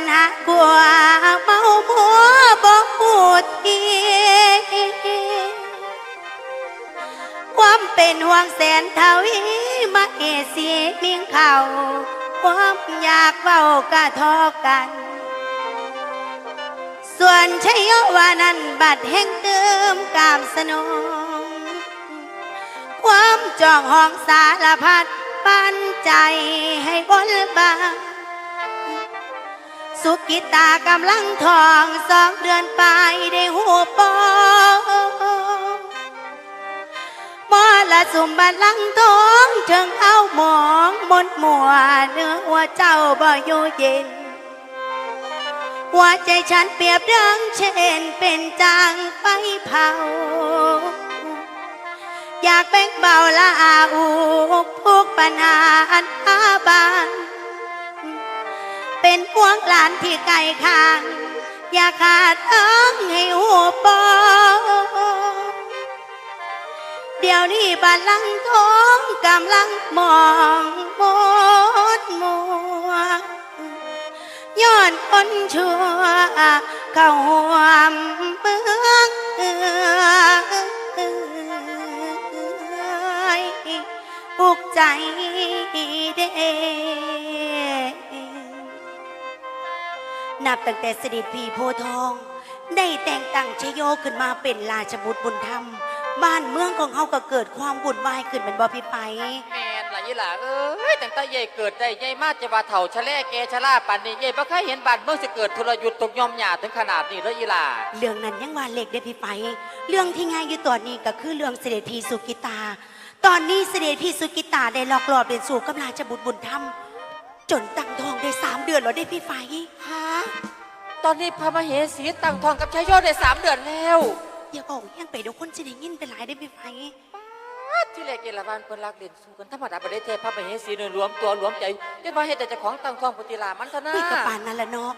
นหากลัวเมามัวบอกพูดทีความเป็นห่วงแสนทวีมาเอเสียมิงเขาความอยากเว้ากะทอกัน ส่วนชัยวานั้นบัดแห่งเติมกามสนองความจองห้องสารพัดปันใจให้บนบาง สุกิตากำลังทองสองเดือนไปได้หูปองมอละสุมบันลังทองเชิงเอาหมองมนมัวเนื้อหัวเจ้าบ่อยู่เย็น หัวใจฉันเปรียบดังเช่นเป็นจางไฟเผา อยากแบ่งเบาละอาอุกทุกปัญหาอันอาบาน เป็นพวงหลานที่ไกลข้าง อย่าขาดเอิงให้หัวปอเดี๋ยวนี้บาลังทองกำลังมองมดมัวย้อนคนชั่วเข้าหวมเมืองปุกใจเด้ นับตั้งแต่เสด็จพี่โพธิ์ทอง ได้แต่งตั้งชโยขึ้นมาเป็นราชบุตรบุญธรรม บ้านเมืองของเขาก็เกิดความวุ่นวายขึ้นเป็นบ่พี่ไป แม่นล่ะยี่หล่าเอ้ยตั้งแต่ใหญ่เกิดได้ใหญ่มากจะว่าเถ่าชะแล่แกชะล่าปานนี้ใหญ่บ่เคยเห็นบ้านเมืองสิเกิดทุรยุทธ์ตกยอมหยาถึงขนาดนี้เลยยี่หล่าเรื่องนั้นยังว่าเล็กได้อพี่ไป เรื่องที่ง่ายอยู่ตอนนี้ก็คือเรื่องเสด็จพี่สุกิตา ตอนนี้เสด็จพี่สุกิตาได้หลอกหลอบเรียนสู่กับราชบุตรบุญธรรม จนตั้งท้องได้สามเดือนแล้วได้อพี่ไฟ ฮะ ตอนนี้พระมเหสีตั้งทองกับชายโยได้สามเดือนแล้วอย่าบอกยังไปเดี๋ยวคนจะได้ยินไปหลายได้อพี่ไฟป๊าดที่แรกเยลวันเพิ่นรักเล่นสู้กันธรรมดาบ่ได้เทพระมเหสีโดยรวมตัวรวมใจจนว่าเฮ็ดแต่เจ้าของตั้งทองปฏิลามันเถอะนะ นี่กระปานนั่นละเนาะ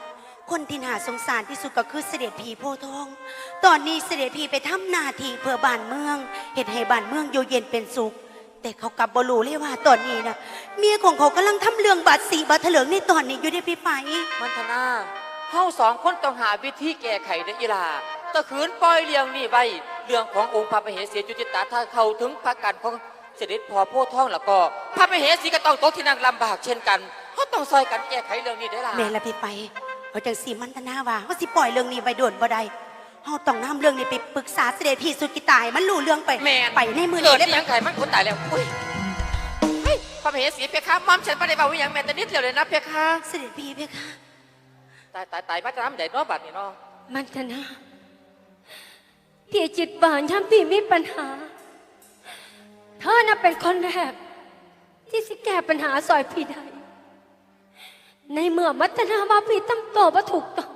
คนที่น่าสงสารที่สุดก็คือเสด็จพีโพธิ์ทอง ตอนนี้เสด็จพีไปทำหนาทีเพื่อบ้านเมืองเหตุให้บ้านเมืองอยู่เย็นเป็นสุข แต่เขากลับบรู้เลยว่าตอนนี้นะเมียของเขากำลังทำเรื่องบาดสีบาดเถลิงในตอนนี้อยู่ได้พี่ไปมันเถอะนะเฮาสองคนต้องหาวิธีแก้ไขเด้ออีหล่าตะขืนปล่อยเรื่องนี้ไว้เรื่องขององค์พระมเหสีจุติตาถ้าเข้าถึงพระกันของเสด็จพ่อโพธิ์ทองแล้วก็ พระมเหสีก็ต้องตกที่นั่งลำบากเช่นกันเฮาต้องซอยกันแก้ไขเรื่องนี้ได้อล่ะแม่ละพี่ไปเขาจังสีมันตนาว่าเขาสิปล่อยเรื่องนี้ไปโดนบ่ได้ เขาต้องนำเรื่องนี้ไปปรึกษาเสด็จพี่สุกิตาย มันรู้เรื่องไป แม่น ไปในมือเกินี้ดได้ที่ไหมยังไงมันคนตายแล้วอุ้ยเฮ้ยพระมเหสีเพคะม่อมฉันไม่ได้บอกว่าอย่างแม่แต่นิดเดียวเลยนะเพคะเสด็จพี่เพคะ ตายตายตายมาจะทำใหญ่เนาะบัดนี้เนาะมันธนะพี่จิตบานย่ำพี่มีปัญหา เธอน่ะเป็นคนแรกที่สิแก้ปัญหาซอยพี่ได้ ในเมื่อมัตนาว่าพี่ตั้งตัวว่าถูกต้อง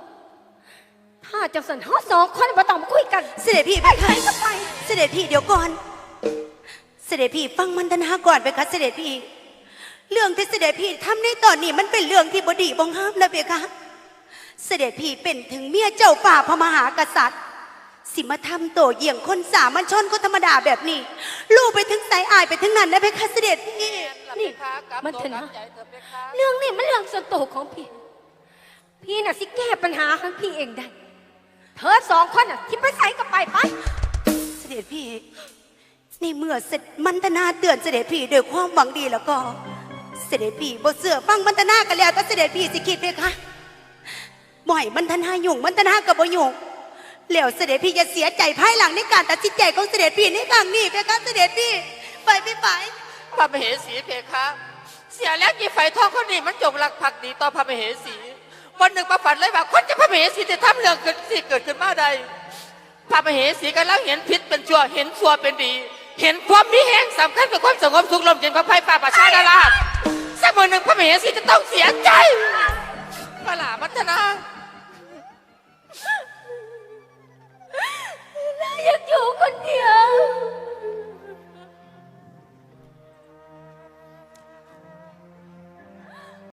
ถ้าจังสันเฮาสองคนมาต้องมาคุยกัน เสด็จพี่เพคะเสด็จพี่เดี๋ยวก่อน เสด็จพี่ฟังมันตนาก่อนไปคะเสด็จพี่ เรื่องที่เสด็จพี่ทำในตอนนี้มันเป็นเรื่องที่บดีบงห้ามนะเพคะเสด็จพี่เป็นถึงเมียเจ้าฝ่าพระมหากษัตริย์ สิมาทำโตเยี่ยงคนสามัญชนคนธรรมดาแบบนี้ ลูกไปถึงสายอายไปถึงนั้นนะเพคะเสด็จพี่ นี่กลับมันตัวเถอะกลันะบใจเถอะเพคะเรื่องนี้มันเรื่องส่วนตัวของพี่ พี่น่ะสิแก้ปัญหาของพี่เองได้ เธอสองคนน่ะที่ไปใส่กับไปไป เสด็จพี่ นี่เมื่อเสร็จมันตนาเตือนเสด็จพี่ด้วยความหวังดีแล้วก็ เสด็จพี่บ่เสือฟังมันตนากันแล้วแต่เสด็จพี่สิคิดเพคะบ่อยมันตนายุ่งมันตนากับบ่ยุ่งแล้วเสด็จพี่จะเสียใจภายหลังในการตัดสินใจของเสด็จพี่ในครั้งนี้เพคะเสด็จพี่ไปไม่ไปพระมเหสีเพคะเสียแล้วกี่ไฟทองคนนี้มันจงรักภักดีต่อพระมเหสีวันหนึ่งมาฝันเลยว่าคนจะ พระเหสีจะทำเรื่องเกิดสิเกิดขึ้นมาใดพระเหสีกำลังเห็นพิษเป็นชั่วเห็นชั่วเป็นดี เห็นความมีแห่งสำคัญกับความสงบสุขลมเย็นของไพ่ป่าประชาดาราสักมัอหนึ่งพระเหสีจะต้องเสียใจมาหลามัทนา